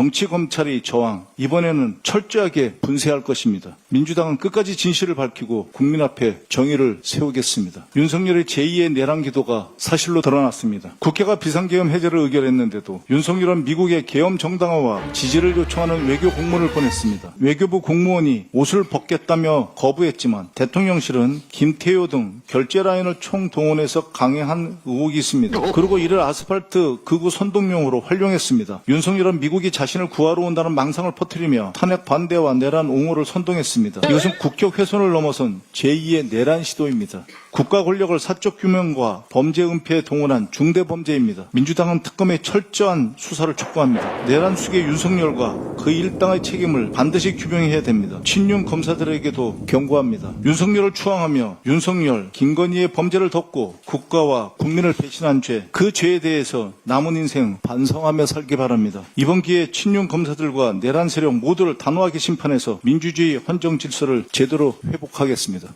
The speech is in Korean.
정치 검찰이 저항, 이번에는 철저하게 분쇄할 것입니다. 민주당은 끝까지 진실을 밝히고 국민 앞에 정의를 세우겠습니다. 윤석열의 제2의 내란 기도가 사실로 드러났습니다. 국회가 비상계엄 해제를 의결했는데도 윤석열은 미국의 계엄 정당화와 지지를 요청하는 외교 공문을 보냈습니다. 외교부 공무원이 옷을 벗겠다며 거부했지만 대통령실은 김태효 등 결제 라인을 총동원해서 강행한 의혹이 있습니다. 그리고 이를 아스팔트 극우 선동용으로 활용했습니다. 윤석열은 미국이 자신을 구하러 온다는 망상을 퍼뜨리며 탄핵 반대와 내란 옹호를 선동했습니다. 이것은 국격 훼손을 넘어선 제2의 내란 시도입니다. 국가 권력을 사적 규명과 범죄 은폐에 동원한 중대 범죄입니다. 민주당은 특검의 철저한 수사를 촉구합니다. 내란 수계 윤석열과 그 일당의 책임을 반드시 규명해야 됩니다. 친윤 검사들에게도 경고합니다. 윤석열을 추앙하며 윤석열, 김건희의 범죄를 덮고 국가와 국민을 배신한 죄, 그 죄에 대해서 남은 인생 반성하며 살기 바랍니다. 이번 기회에 친윤 검사들과 내란 세력 모두를 단호하게 심판해서 민주주의 헌정 질서를 제대로 회복하겠습니다.